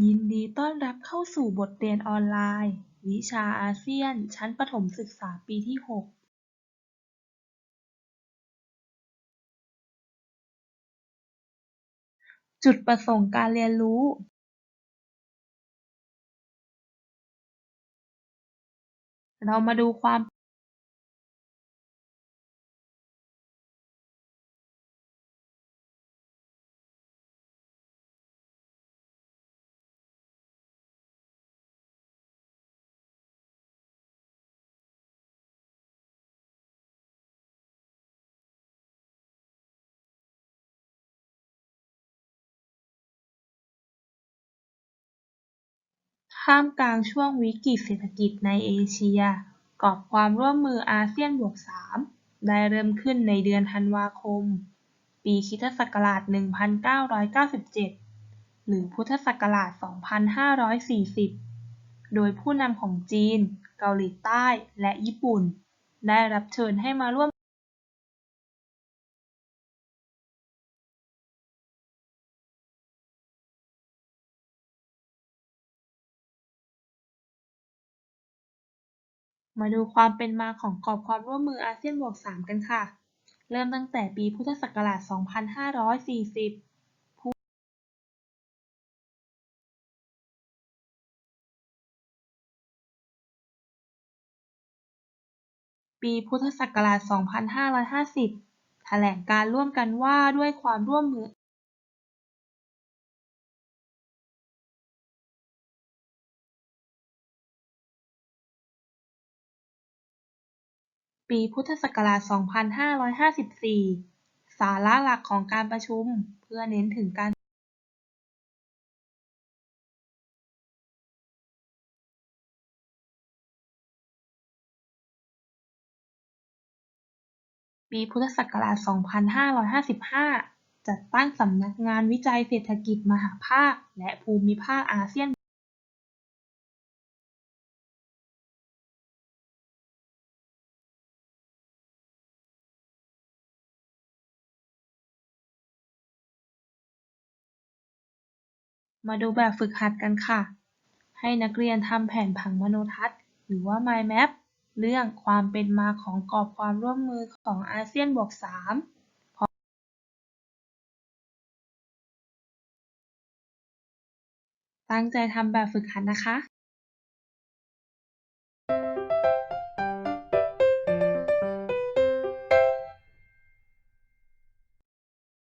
ยินดีต้อนรับเข้าสู่บทเรียนออนไลน์ วิชาอาเซียน ชั้นประถมศึกษาปีที่ 6จุดประสงค์การเรียนรู้ เรามาดูความ ท่ามกลางช่วงวิกฤตเศรษฐกิจในเอเชีย กรอบความร่วมมืออาเซียนบวก 3 ได้เริ่มขึ้นในเดือนธันวาคม ปีค.ศ.1997 หรือพุทธศักราช 2540 โดยผู้นำของจีน เกาหลีใต้ และญี่ปุ่น ได้รับเชิญให้มาร่วม มาดูความเป็นมาของกรอบความร่วมมืออาเซียนบวก 3 กันค่ะ เริ่มตั้งแต่ปีพุทธศักราช 2540ปีพุทธศักราช 2550 แถลงการร่วมกันว่าด้วยความร่วมมือ ปีพุทธศักราช 2554 สาระหลักของการประชุมเพื่อเน้นถึงการปีพุทธศักราช 2555 จัดตั้งสำนักงานวิจัยเศรษฐกิจมหาภาค และภูมิภาคอาเซียน มาดูแบบฝึกหัดกันค่ะ ให้นักเรียนทำแผนผังมโนทัศน์ หรือว่า Mind Map เรื่องความเป็นมาของกรอบความร่วมมือของอาเซียนบวก3ตั้งใจทำแบบฝึกหัดนะคะ